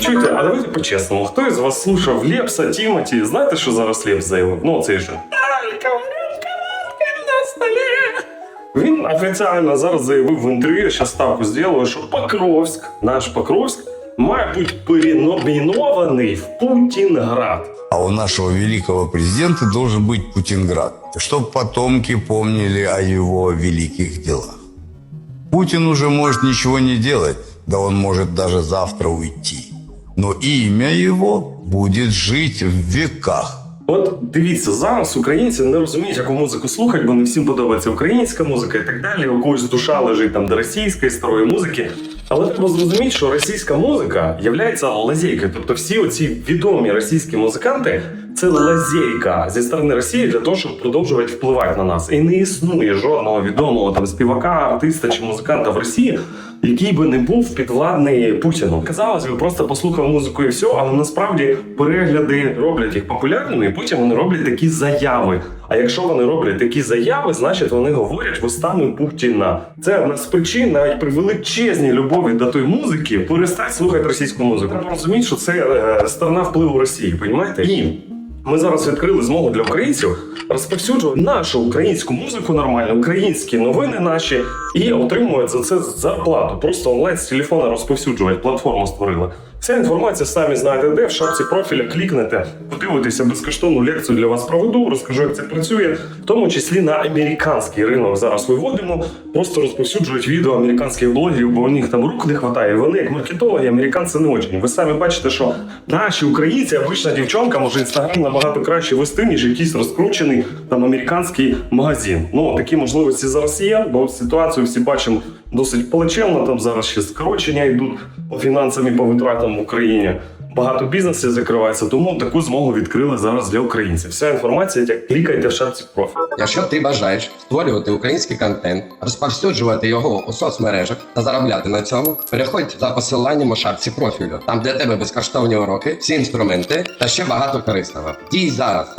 Чуєте, а давайте по-чесному. Хто із вас слушав Лепса, Тімоті? Знаєте, що зараз Лепс заявив? Ну, цей же. Він офіційно зараз заявив в інтерв'ю, що ставку зробили, що Покровськ, наш Покровськ, має бути переномінований в Путінград. А у нашего великого президента должен быть Путинград, чтобы потомки помнили о его великих делах. Путин уже может ничего не делать, да он может даже завтра уйти. Но имя его будет жить в веках. От дивіться, зараз українці не розуміють, яку музику слухати, бо не всім подобається українська музика і так далі. У когось душа лежить там до російської старої музики. Але треба зрозуміти, що російська музика є лазейкою. Тобто всі оці відомі російські музиканти це лазейка зі сторони Росії для того, щоб продовжувати впливати на нас. І не існує жодного відомого там співака, артиста чи музиканта в Росії, який би не був підвладний Путіну. Казалось би, просто послухав музику і все, але насправді перегляди роблять їх популярними, і потім вони роблять такі заяви. А якщо вони роблять такі заяви, значить вони говорять вустами Путіна. Це одна з причин, навіть при величезній любові до тої музики, перестать слухати російську музику. Треба розуміти, що це е, сторона впливу Росії, понімаєте? І ми зараз відкрили змогу для українців розповсюджувати нашу українську музику нормально, українські новини наші і отримують за це зарплату. Просто онлайн з телефона розповсюджувати. Платформу створили. Вся інформація самі знаєте, де в шапці профіля клікнете, подивитеся безкоштовну лекцію для вас проведу, розкажу, як це працює, в тому числі на американський ринок зараз виводимо. Просто розповсюджують відео американських блогерів, бо у них там рук не вистачає. Вони, як маркетологи, американці не очень. Ви самі бачите, що наші українці, обична дівчонка, може інстаграм набагато краще вести, ніж якийсь розкручений там американський магазин. Ну такі можливості зараз є, бо ситуацію всі бачимо досить плачевно. Там зараз ще скорочення йдуть по фінансам і по витратам в Україні. Багато бізнесів закривається, тому таку змогу відкрили зараз для українців. Вся інформація, як клікайте в шапці профілю. Якщо ти бажаєш створювати український контент, розповсюджувати його у соцмережах та заробляти на цьому, переходь за посиланням у шапці профілю. Там для тебе безкоштовні уроки, всі інструменти та ще багато корисного. Дій зараз.